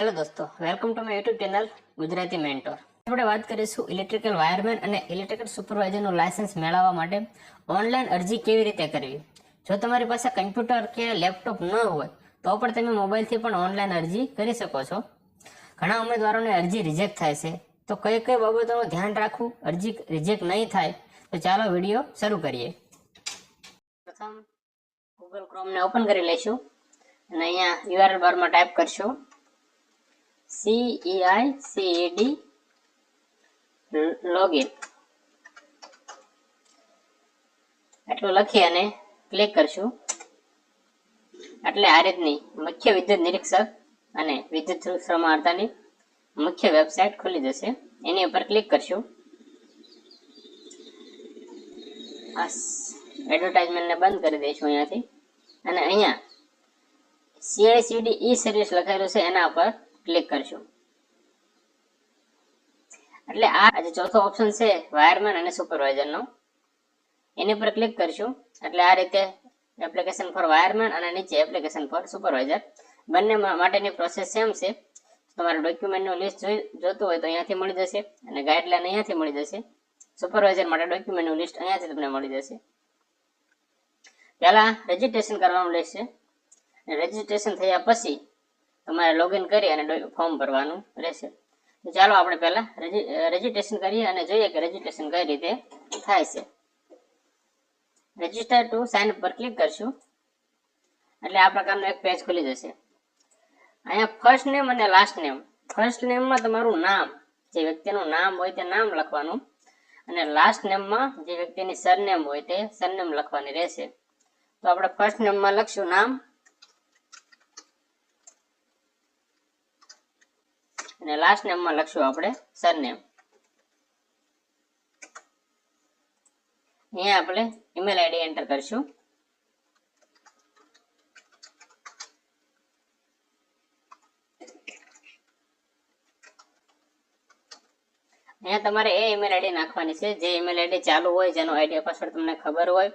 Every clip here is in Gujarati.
હેલો દોસ્તો welcome to my YouTube channel Gujarati mentor આપણે વાત કરીશું ઇલેક્ટ્રિકલ વાયરમેન અને ઇલેક્ટ્રિકલ સુપરવાઇઝરનું લાયસન્સ મેળવવા માટે ઓનલાઈન અરજી કેવી રીતે કરવી? જો તમારી પાસે કમ્પ્યુટર કે લેપટોપ ન હોય, તો પણ તમે મોબાઈલથી પણ ઓનલાઈન અરજી કરી શકો છો. ઘણા ઉમેદવારોને અરજી રિજેક્ટ થાય છે. તો કઈ કઈ બાબતોનું ધ્યાન રાખવું, અરજી રિજેક્ટ નહીં થાય, તો ચાલો વીડિયો શરૂ કરીએ. પ્રથમ ગૂગલ ક્રોમને ઓપન કરી લઈશું. અને અહીંયા યુઆરએલ બારમાં ટાઈપ કરશું. C E I C login એટલું લખી અને ક્લિક કરશું. એટલે આ રીતની મુખ્ય વિદ્યુત નિરીક્ષક અને વિદ્યુત શ્રમાર્તાની મુખ્ય વેબસાઇટ ખુલી જશે. એની ઉપર ક્લિક કરશું. આ એડવર્ટાઇઝમેન્ટને બંધ કરી દઈશું અહીંયાથી. અને અહીંયા સીઆઈસીડી ઈ સર્વિસ લખેલું છે એના પર ક્લિક કરશું એટલે આ જે ચોથો ઓપ્શન છે વાયરમેન અને સુપરવાઇઝરનો એની પર ક્લિક કરશું એટલે આ રીતે એપ્લિકેશન ફોર વાયરમેન અને નીચે એપ્લિકેશન ફોર સુપરવાઇઝર બંને માટેની પ્રોસેસ સેમ છે. તમારે ડોક્યુમેન્ટનું લિસ્ટ જોતું હોય તો અહીંયાથી મળી જશે અને ગાઈડલાઈન અહીંયાથી મળી જશે. સુપરવાઇઝર માટે ડોક્યુમેન્ટનું લિસ્ટ અહીંયાથી તમને મળી જશે. પહેલાં રજીસ્ટ્રેશન કરવાનું રહેશે. રજીસ્ટ્રેશન થયા પછી તમારે લોગિન કરી અને ફોર્મ ભરવાનું રહેશે. તો ચાલો આપણે પહેલા રજીસ્ટ્રેશન કરીએ અને જોઈએ કે રજીસ્ટ્રેશન કઈ રીતે થાય છે. રજિસ્ટર ટુ સાઇન પર ક્લિક કરશું. એટલે આ પ્રકારનું એક પેજ ખુલી જશે. અહીંયા ફર્સ્ટ નેમ અને લાસ્ટ નેમ ફર્સ્ટ નેમમાં તમારું નામ, જે વ્યક્તિનું નામ હોય તે નામ લખવાનું. અને લાસ્ટ નેમમાં જે વ્યક્તિની સરનેમ હોય તે સરનેમ લખવાની રહેશે. તો આપણે ફર્સ્ટ નેમમાં લખશું નામ. અને લાસ્ટ નેમમાં લખશું આપણે સરનેમ અહીંયા આપણે ઈમેલ આઈડી એન્ટર કરશું. અહીંયા તમારે એ ઈમેલ આઈડી નાખવાની છે. જે ઈમેલ આઈડી ચાલુ હોય જેનો આઈડી પાસવર્ડ તમને ખબર હોય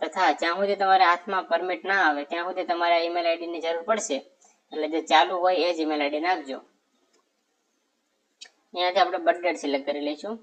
તથા જ્યાં સુધી તમારે હાથમાં પરમિટ ના આવે ત્યાં સુધી તમારે ઈમેલ આઈડી ની જરૂર પડશે. એટલે જે ચાલુ હોય એ જ ઈમેલ આઈડી નાખજો. અહીંયાથી આપણે બર્થ સિલેક્ટ કરી લઈશું.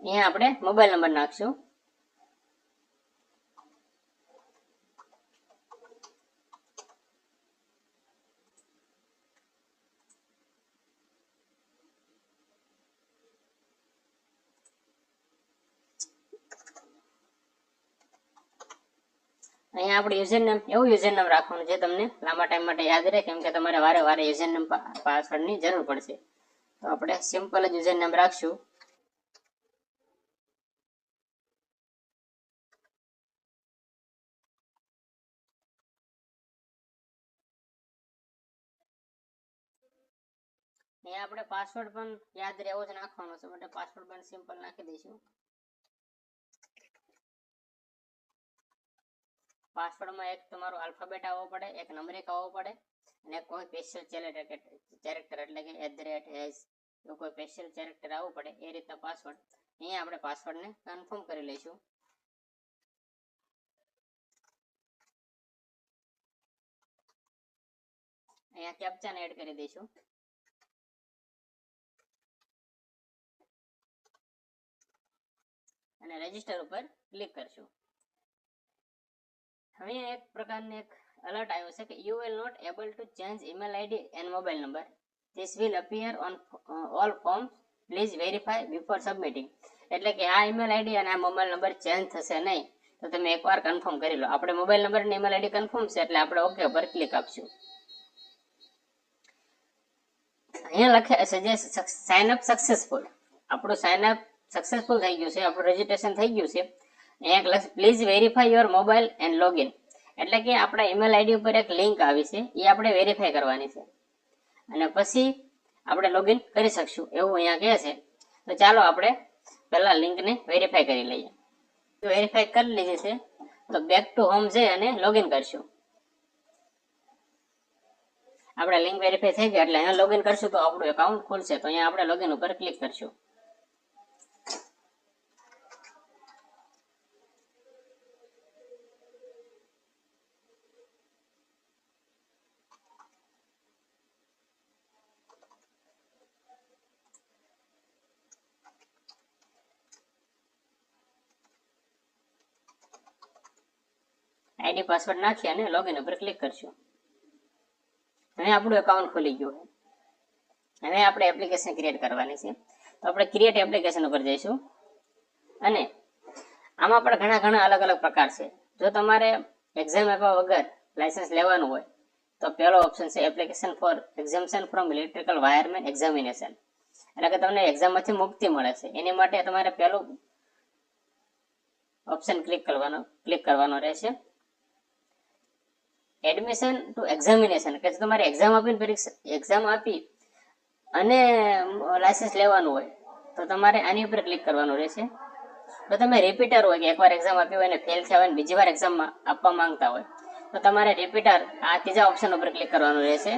અહીંયા આપણે મોબાઈલ નંબર નાખશું. અહીંયા આપણે યુઝર એવું યુઝર રાખવાનું જે તમને. લાંબા ટાઈમ માટે યાદ રહે, કેમ કે તમારે વારે વારે યુઝર પાસવર્ડની જરૂર પડશે. તો આપણે સિમ્પલ જ યુઝર રાખશું. અહીંયા આપણે પાસવર્ડ પણ યાદ રહેવો જ નાખવાનો છે. માટે પાસવર્ડ પણ સિમ્પલ નાખી દઈશું. પાસવર્ડમાં એક તમારો આલ્ફાબેટ આવવો પડે, એક નંબરિક આવવો પડે અને કોઈ સ્પેશિયલ કેરેક્ટર એટલે કે એટ ધ રેટ એસ એવું કોઈ સ્પેશિયલ કેરેક્ટર આવવું પડે, એ રીતના પાસવર્ડ અહીંયા આપણે પાસવર્ડને કન્ફર્મ કરી લઈશું. અહીંયા કેપ્ચાને એડ કરી દઈશું. અને રજિસ્ટર ઉપર ક્લિક કરશું. હવે એક પ્રકારની એક અલર્ટ આવ્યો છે કે you will not able to change email ID and mobile number this will appear on all form please verify before submitting એટલે કે આ ઈમેલ આઈડી અને આ મોબાઈલ નંબર ચેન્જ થશે નહીં. તો તમે એકવાર કન્ફર્મ કરી લો. આપણે મોબાઈલ નંબર અને ઈમેલ આઈડી કન્ફર્મ છે એટલે આપણે ઓકે પર ક્લિક આપશું. અહીંયા લખે જે સાઇન અપ સક્સેસફુલ આપણું સાઇન અપ સક્સેસફુલ થઈ ગયું છે, આપણું રજીસ્ટ્રેશન થઈ ગયું છે. અહીંયા લખે please verify your mobile and login એટલે કે આપણા ઈમેલ આઈડી ઉપર એક લિંક આવી છે, એ આપણે વેરીફાઈ કરવાની છે. અને પછી આપણે લોગિન કરી શકશું, એવું અહીંયા કહે છે. તો ચાલો આપણે પહેલા લિંકને વેરીફાઈ કરી લઈએ. વેરીફાઈ કરી લીધી છે, તો બેક ટુ હોમ જઈ અને લોગિન કરશું. આપણે લિંક વેરીફાઈ થઈ ગયા એટલે અહીંયા લોગિન કરશું તો આપણું એકાઉન્ટ ખુલશે, તો અહીંયા આપણે લોગિન ઉપર ક્લિક કરશું. આઈડી પાસવર્ડ નાખી અને લોગિન ઉપર ક્લિક કરશું હવે આપણું એકાઉન્ટ ખુલી ગયું છે. હવે આપણે એપ્લિકેશન ક્રિએટ કરવાની છે. તો આપણે ક્રિએટ એપ્લિકેશન ઉપર જઈશું. અને આમાં પણ ઘણા ઘણા અલગ અલગ પ્રકાર છે. જો તમારે એક્ઝામ આપ્યા વગર લાયસન્સ લેવાનું હોય, તો પહેલો ઓપ્શન છે application for exemption from electrical wireman examination એટલે કે તમને એક્ઝામમાંથી મુક્તિ મળે છે. એની માટે તમારે પહેલું ઓપ્શન ક્લિક કરવાનો ક્લિક કરવાનો રહેશે. એડમિશન ટુ એક્ઝામિનેશન કે તમારે એક્ઝામ આપીને પરીક્ષા એક્ઝામ આપી અને લાયસન્સ લેવાનું હોય, તો તમારે આની ઉપર ક્લિક કરવાનું રહેશે. તો તમે રિપીટર હોય કે એકવાર એક્ઝામ આપી હોય અને ફેલ થયા હોય બીજી વાર એક્ઝામ આપવા માંગતા હોય, તો તમારે રિપીટર આ ત્રીજા ઓપ્શન ઉપર ક્લિક કરવાનું રહેશે.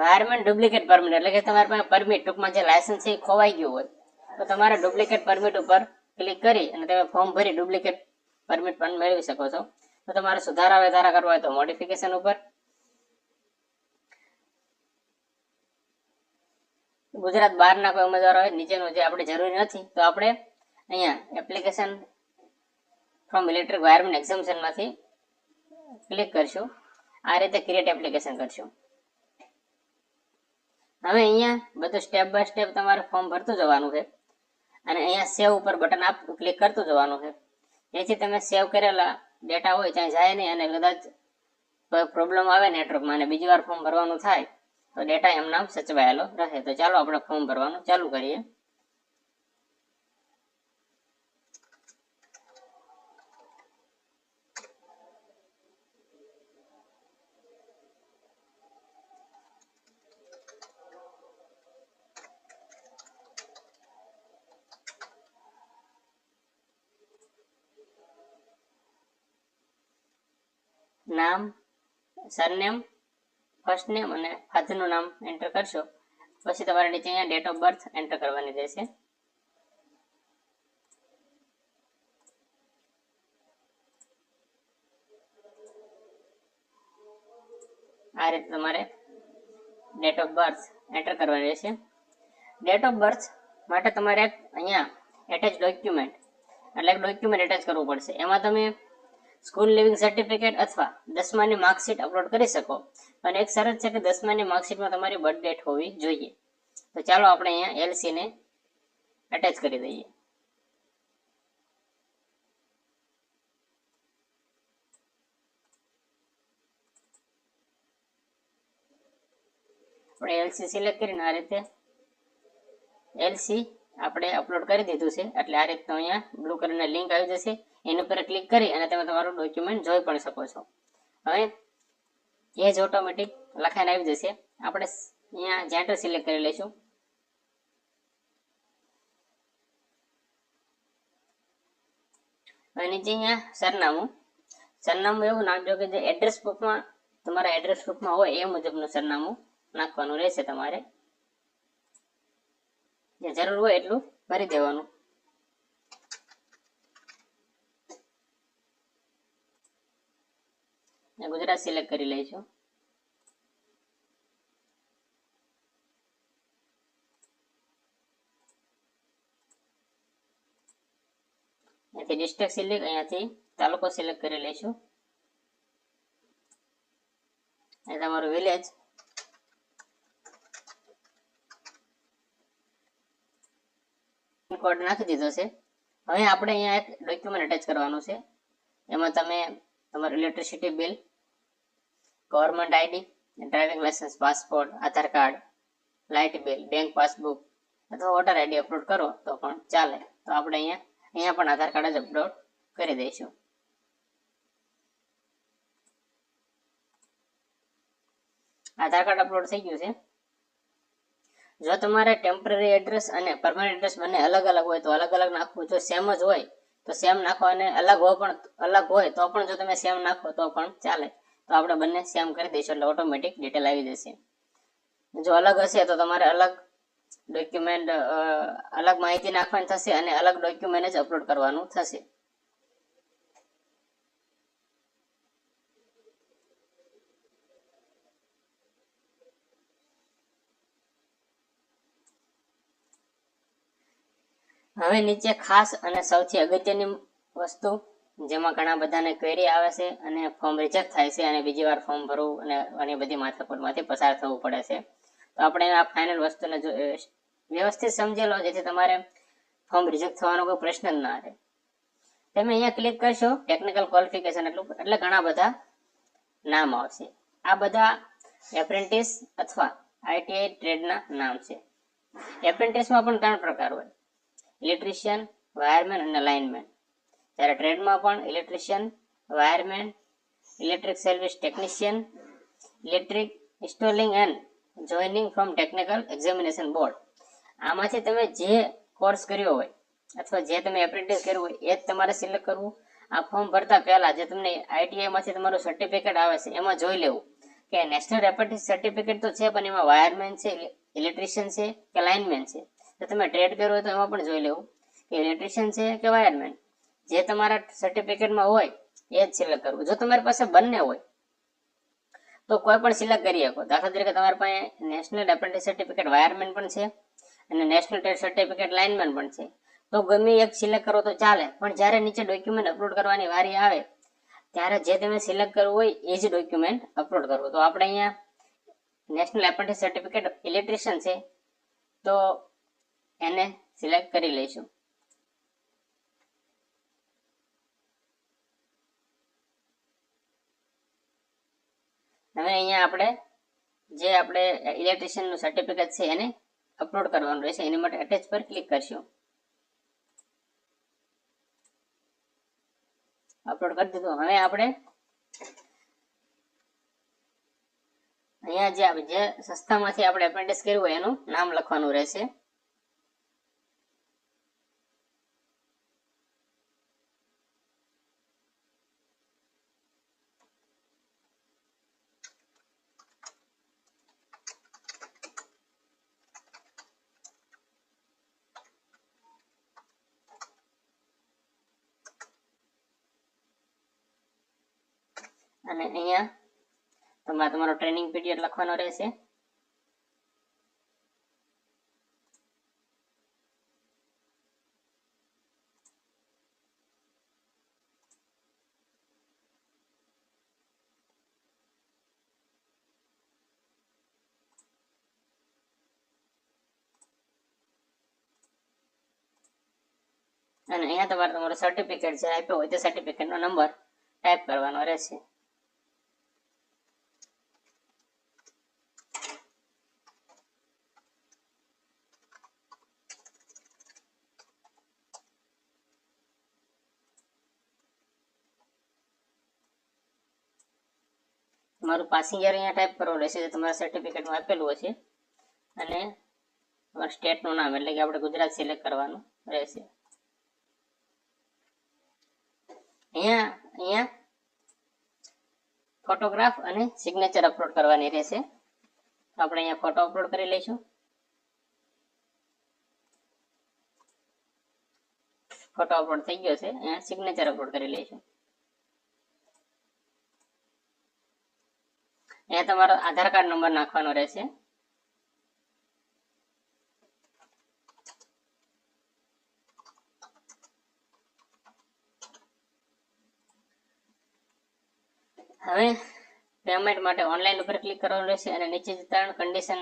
વાયરમેન્ટ ડુપ્લિકેટ પરમિટ એટલે કે તમારી પાસે પરમિટ ટૂંકમાં જે લાયસન્સ છે એ ખોવાઈ ગયું હોય તો તમારે ડુપ્લિકેટ પરમિટ ઉપર ક્લિક કરી અને તમે ફોર્મ ભરી ડુપ્લિકેટ પરમિટ પણ મેળવી શકો છો. તો તમારે સુધારા વધારા કરવા હોય તો મોડિફિકેશન ઉપર. ગુજરાત બહારના કોઈ ઉમેદવાર હોય, નીચેનું જે આપણે જરૂરી નથી, તો આપણે અહીંયા એપ્લિકેશન ફ્રોમ ઇલેક્ટ્રિક વાયરમેન એક્ઝામ્શનમાંથી ક્લિક કરશું. આ રીતે ક્રિએટ એપ્લિકેશન કરશું. હવે અહીંયા બધું સ્ટેપ બાય સ્ટેપ તમારે ફોર્મ ભરતું જવાનું છે. અને અહીંયા સેવ ઉપર બટન આપ ક્લિક કરતું જવાનું છે. જેથી તમે સેવ કરેલા ડેટા હોય ત્યાં જાય નહીં અને કદાચ પ્રોબ્લેમ આવે નેટવર્કમાં અને બીજી વાર ફોર્મ ભરવાનું થાય, તો ડેટા એમ નામ સચવાયેલો રહે. તો ચાલો આપણે ફોર્મ ભરવાનું ચાલુ કરીએ. નામ, સરનેમ ફર્સ્ટ નેમ અને ફાધરનું નામ એન્ટર કરશો. પછી તમારે નીચે અહીંયા ડેટ ઓફ બર્થ એન્ટર કરવાની રહેશે. આ રીતે તમારે ડેટ ઓફ બર્થ એન્ટર કરવાની રહેશે. ડેટ ઓફ બર્થ માટે તમારે અહીંયા એટેચ ડોક્યુમેન્ટ એટલે એક ડોક્યુમેન્ટ એટેચ કરવું પડશે. એમાં તમે સ્કૂલ લિવિંગ સર્ટિફિકેટ અથવા દસમાની માર્કશીટ અપલોડ કરી શકો. અને એક શરત છે કે દસમાની માર્કશીટમાં તમારી બર્થ ડેટ હોવી જોઈએ. તો ચાલો આપણે અહીંયા એલસી ને અટેચ કરી દઈએ. આપણે એલસી સિલેક્ટ કરીને આ રીતે એલસી આપણે અપલોડ કરી દીધું છે. એટલે આ રીતનું અહીંયા બ્લુ કલરની લિંક આવી જશે. એની ઉપર ક્લિક કરી અને તમે તમારું ડોક્યુમેન્ટ જોઈ પણ શકો છો. હવે એ જ ઓટોમેટિક લખાઈને આવી જશે. આપણે અહીંયા જેન્ડર સિલેક્ટ કરી લઈશું. હવે નીચે અહીંયા સરનામું. સરનામું એવું નાખજો કે જે એડ્રેસ પ્રૂફમાં તમારા એડ્રેસ પ્રૂફમાં હોય એ મુજબનું સરનામું નાખવાનું રહેશે તમારે. જે જરૂર હોય એટલું ભરી દેવાનું. ગુજરાત સિલેક્ટ કરી લઈશું અહીંયાથી ડિસ્ટ્રિક્ટ સિલેક્ટ અહીંયાથી તાલુકો સિલેક્ટ કરી લઈશું. અને તમારું વિલેજ કોડ નાખી દીધો છે. હવે આપણે અહીંયા એક ડોક્યુમેન્ટ અટેચ કરવાનું છે. એમાં તમે તમારું electricity bill government ID driving licence passport Aadhaar card light bill bank passbook અથવા વોટર આઈડી અપલોડ કરો તો પણ ચાલે. તો આપણે અહીંયા અહીંયા પણ આધાર કાર્ડ જ અપલોડ કરી દઈશું. આધાર કાર્ડ અપલોડ થઈ ગયું છે. જો તમારે ટેમ્પરરી એડ્રેસ અને પરમાનન્ટ એડ્રેસ બંને અલગ અલગ હોય તો અલગ અલગ નાખવું. જો સેમ જ હોય તો સેમ નાખો અને અલગ હોય પણ અલગ હોય તો પણ જો તમે સેમ નાખો તો પણ ચાલે. તો આપણે બંને સેમ કરી દઈશું એટલે ઓટોમેટિક ડિટેલ આવી જશે. જો અલગ હશે તો તમારે અલગ ડોક્યુમેન્ટ અલગ માહિતી નાખવાની થશે અને અલગ ડોક્યુમેન્ટ જ અપલોડ કરવાનું થશે. હવે નીચે ખાસ અને સૌથી અગત્યની વસ્તુ, જેમાં ઘણા બધાને ક્વેરી આવે છે અને ફોર્મ રિજેક્ટ થાય છે અને બીજી વાર ફોર્મ ભરવું અને ઘણી બધી માથાકૂટમાંથી પસાર થવું પડે છે. તો આપણે આ ફાઇનલ વસ્તુને વ્યવસ્થિત સમજી લો, જેથી તમારે ફોર્મ રિજેક્ટ થવાનો કોઈ પ્રશ્ન જ ના રહે. તમે અહીંયા ક્લિક કરશો ટેકનિકલ ક્વોલિફિકેશન એટલું, એટલે ઘણા બધા નામ આવશે. આ બધા એપ્રેન્ટિસ અથવા આઈટીઆઈ ટ્રેડના નામ છે. એપ્રેન્ટિસમાં પણ ત્રણ પ્રકાર હોય. ઇલેક્ટ્રિશિયન, વાયરમેન અને લાઇનમેન. જ્યારે ટ્રેડમાં પણ electrician, wireman, electric service technician, electric installing and joining from technical examination board. આમાંથી તમે જે કોર્સ કર્યો હોય અથવા જે તમે એપ્રેન્ટિસ કર્યું હોય, એ જ તમારે સિલેક્ટ કરવું. આ ફોર્મ ભરતા પહેલા જે તમને આઈટીઆઈમાંથી તમારું સર્ટિફિકેટ આવે છે, એમાં જોઈ લેવું કે નેશનલ એપ્રેન્ટિસ સર્ટિફિકેટ તો છે, પણ એમાં વાયરમેન છે, ઇલેક્ટ્રિશિયન છે કે લાઇનમેન છે. તો તમે ટ્રેડ કરો તો એમાં પણ જોઈ લેવું. કે ઇલેક્ટ્રિશિયન છે કે વાયરમેન જે તમારા સર્ટિફિકેટમાં હોય, એ જ સિલેક્ટ કરવું. જો તમારી પાસે બંને હોય, તો કોઈ પણ સિલેક્ટ કરી શકો. દાખલા તરીકે તમારી પાસે નેશનલ એપ્રેન્ટિસ સર્ટિફિકેટ વાયરમેન પણ છે અને નેશનલ ટ્રેડ સર્ટિફિકેટ લાઇનમેન પણ છે. તો ગમે એક સિલેક્ટ કરો તો ચાલે. પણ જ્યારે નીચે ડોક્યુમેન્ટ અપલોડ કરવાની વારી આવે, ત્યારે જે તમે સિલેક્ટ કરવું હોય, એ જ ડોક્યુમેન્ટ અપલોડ કરવું. તો આપણે અહીંયા નેશનલ એપ્રેન્ટિસ સર્ટિફિકેટ ઇલેક્ટ્રિશિયન છે. તો એને સિલેક્ટ કરી લઈશું. હવે અહીંયા આપણે જે આપણે ઇલેક્ટ્રિશિયનનું સર્ટિફિકેટ છે એને અપલોડ કરવાનું રહેશે. એની માટે અટેચ પર ક્લિક કરશું. અપલોડ કરી દીધું. હવે આપણે અહીંયા જે જે સંસ્થામાંથી આપણે એપ્રેન્ટિસ કર્યું હોય એનું નામ લખવાનું રહેશે. અને અહીંયા તમારે તમારો ટ્રેનિંગ પીરિયડ લખવાનો રહેશે. અને અહીંયા તમારે તમારો સર્ટિફિકેટ જે આપ્યો હોય તે સર્ટિફિકેટનો નંબર ટાઈપ કરવાનો રહેશે. તમારું પાસિંગ યર અહીંયા ટાઈપ કરવાનું રહેશે જે તમારા સર્ટિફિકેટમાં આપેલું હશે. અને તમારા સ્ટેટનું નામ એટલે કે આપણે ગુજરાત સિલેક્ટ કરવાનું રહેશે. અહીંયા અહીંયા ફોટોગ્રાફ અને સિગ્નેચર અપલોડ કરવાની રહેશે. આપણે અહીંયા ફોટો અપલોડ કરી લઈશું. ફોટો અપલોડ થઈ ગયો છે. અહીંયા સિગ્નેચર અપલોડ કરી લઈશું. અહીંયા તમારો આધાર કાર્ડ નંબર નાખવાનો રહેશે. હવે પેમેન્ટ માટે ઓનલાઈન ઉપર ક્લિક કરવાનું રહેશે અને નીચે જે ત્રણ કન્ડિશન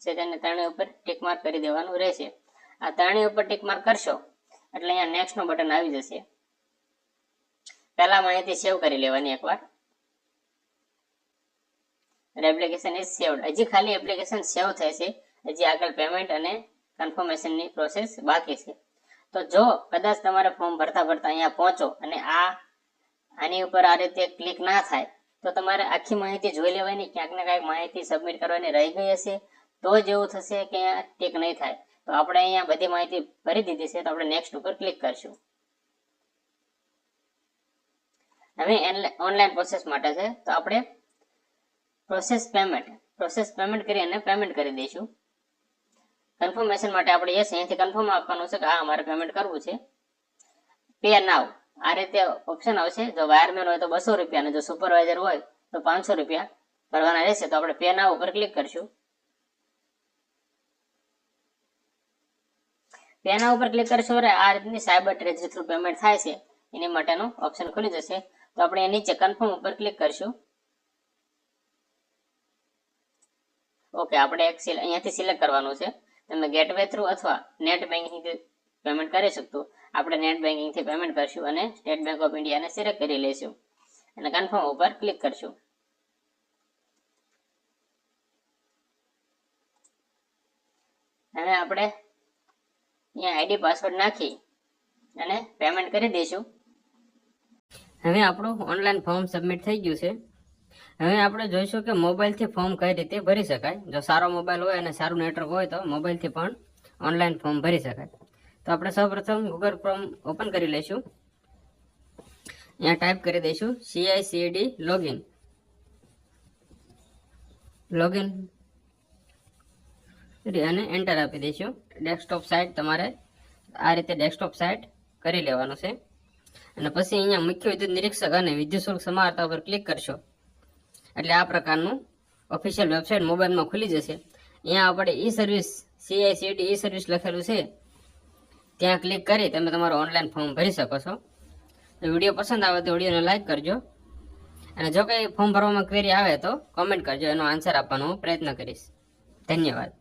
છે તેને ત્રણેય ઉપર ટિક માર્ક કરી દેવાનું રહેશે. આ ત્રણેય ઉપર ટિક માર્ક કરશો એટલે અહીંયા નેક્સ્ટનું બટન આવી જશે. પહેલા માહિતી સેવ કરી લેવાની એકવાર. એપ્લિકેશન ઇઝ સેવડ હજી ખાલી એપ્લિકેશન સેવ થાય છે. હજી આગળ પેમેન્ટ અને કન્ફર્મેશનની પ્રોસેસ બાકી છે. તો જો કદાચ તમારે ફોર્મ ભરતા ભરતા અહીંયા પહોંચો અને આ, આની ઉપર આ રીતે ક્લિક ના થાય, તો તમારે આખી માહિતી જોઈ લેવાની, ક્યાંક ને ક્યાંક માહિતી સબમિટ કરવાની રહી ગઈ હશે. તો જ એવું થશે કે અહીંયા ટેક નહીં થાય. તો આપણે અહીંયા બધી માહિતી ભરી દીધી છે, તો આપણે નેક્સ્ટ ઉપર ક્લિક કરશું. હવે ઓનલાઈન પ્રોસેસ માટે છે, તો આપણે પ્રોસેસ પેમેન્ટ પ્રોસેસ પેમેન્ટ કરી અને પેમેન્ટ કરી દઈશું. કન્ફર્મેશન માટે આપણે યસ અહીંયાથી કન્ફર્મ આપવાનું છે કે હા અમારે પેમેન્ટ કરવું છે. પે નાવ આ રીતે ઓપ્શન આવશે. જો વાયરમેન હોય તો બસો રૂપિયા જો સુપરવાઇઝર હોય તો પાંચસો રૂપિયા ભરવાના રહેશે. તો આપણે પે નાવ ઉપર ક્લિક કરશું. પેના ઉપર ક્લિક કરશો એટલે આ રીતની સાયબર ટ્રેજરી થ્રુ પેમેન્ટ થાય છે. એની માટેનું ઓપ્શન ખુલી જશે. તો આપણે નીચે કન્ફર્મ ઉપર ક્લિક કરશું. ઓકે, આપણે એક અહીંયાથી સિલેક્ટ કરવાનું છે. તમે ગેટવે થ્રુ અથવા નેટ બેન્કિંગથી પેમેન્ટ કરી શકતું આપણે નેટ બેન્કિંગથી પેમેન્ટ કરશું અને સ્ટેટ બેંક ઓફ ઇન્ડિયાને સિલેક્ટ કરી લઈશું. અને કન્ફર્મ ઉપર ક્લિક કરશું. હવે આપણે અહીંયા આઈડી પાસવર્ડ નાખી અને પેમેન્ટ કરી દઈશું. હવે આપણું ઓનલાઈન ફોર્મ સબમિટ થઈ ગયું છે. હવે આપણે જોઈશું કે મોબાઈલથી ફોર્મ કઈ રીતે ભરી શકાય. જો સારો મોબાઈલ હોય અને સારું નેટવર્ક હોય તો મોબાઈલથી પણ ઓનલાઈન ફોર્મ ભરી શકાય. તો આપણે સૌપ્રથમ ગૂગલ ફોર્મ ઓપન કરી લઈશું. અહીંયા ટાઈપ કરી દઈશું સીઆઈસીડી લોગિન લોગિન અને એન્ટર આપી દઈશું. ડેસ્કટોપ સાઇટ તમારે આ રીતે ડેસ્કટોપ સાઇટ કરી લેવાનું છે. અને પછી અહીંયા મુખ્ય વિદ્યુત નિરીક્ષક અને વિદ્યુત શુલ્ક સમારતા ઉપર ક્લિક કરશો. એટલે આ પ્રકારનું ઓફિશિયલ વેબસાઇટ મોબાઈલમાં ખુલી જશે. અહીંયા આપણે ઈ સર્વિસ સીઆઈસીડી ઈ સર્વિસ લખેલું છે. ત્યાં ક્લિક કરી તમે તમારું ઓનલાઈન ફોર્મ ભરી શકો છો. તો વીડિયો પસંદ આવે તો વિડીયોને લાઇક કરજો. અને જો કંઈ ફોર્મ ભરવામાં ક્વેરી આવે તો કોમેન્ટ કરજો, એનો આન્સર આપવાનો હું પ્રયત્ન કરીશ. ધન્યવાદ.